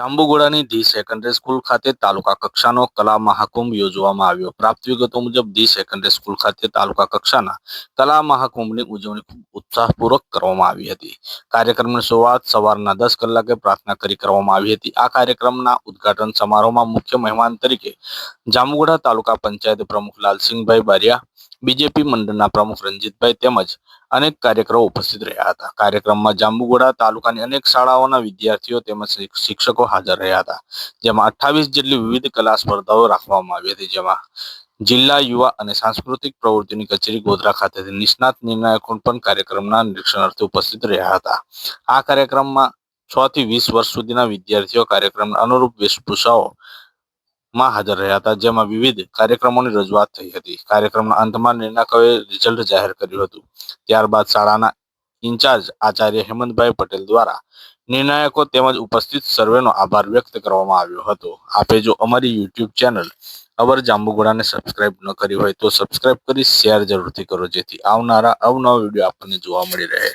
જાંબુગોડાની the secondary school ખાતે તાલુકા કક્ષાનો કલા મહાકુંભ યોજવામાં આવ્યો. પ્રાપ્ત વિગતો મુજબ ધી સેકન્ડરી સ્કૂલ ખાતે તાલુકા કક્ષાના કલા મહાકુંભની ઉજવણી ખૂબ ઉત્સાહપૂર્વક કરવામાં આવી હતી. કાર્યક્રમની શરૂઆત સવારના દસ કલાકે પ્રાર્થના કરી કરવામાં આવી હતી. આ કાર્યક્રમના ઉદ્ઘાટન સમારોહમાં મુખ્ય મહેમાન તરીકે જાંબુગોડા તાલુકા પંચાયત પ્રમુખ લાલસિંહભાઈ બારિયા બીજેપી મંડળના પ્રમુખ રંજીતભાઈ તેમજ અનેક કાર્યકરો ઉપસ્થિત રહ્યા હતા. કાર્યક્રમમાં જાંબુગોડા તાલુકાની અનેક શાળાઓના વિદ્યાર્થીઓ તેમજ શિક્ષકો હાજર રહ્યા હતા. જેમાં અઠ્ઠાવીસ જેટલી વિવિધ કલા સ્પર્ધાઓ રાખવામાં આવી હતી. જેમાં જિલ્લા યુવા અને સાંસ્કૃતિક પ્રવૃત્તિની કચેરી ગોધરા ખાતેથી નિષ્ણાત નિર્ણાયકો પણ કાર્યક્રમના નિરીક્ષણાર્થે ઉપસ્થિત રહ્યા હતા. આ કાર્યક્રમમાં છ થી વીસ વર્ષ સુધીના વિદ્યાર્થીઓ કાર્યક્રમના અનુરૂપ વેશભૂષાઓ માં હાજર રહ્યા હતા, જેમાં વિવિધ કાર્યક્રમોની રજૂઆત થઈ હતી. કાર્યક્રમના અંતમાં નિર્ણાયકોએ રિઝલ્ટ જાહેર કર્યું હતું. ત્યારબાદ શાળાના ઇન્ચાર્જ આચાર્ય હેમંતભાઈ પટેલ દ્વારા નિર્ણાયકો તેમજ ઉપસ્થિત સર્વેનો આભાર વ્યક્ત કરવામાં આવ્યો હતો. આપે જો અમારી યુટ્યુબ ચેનલ અવર જાંબુગોડાને સબસ્ક્રાઇબ ન કરી હોય તો સબસ્ક્રાઇબ કરી શેર જરૂરથી કરો, જેથી આવનારા અવનવા વીડિયો આપણને જોવા મળી રહે.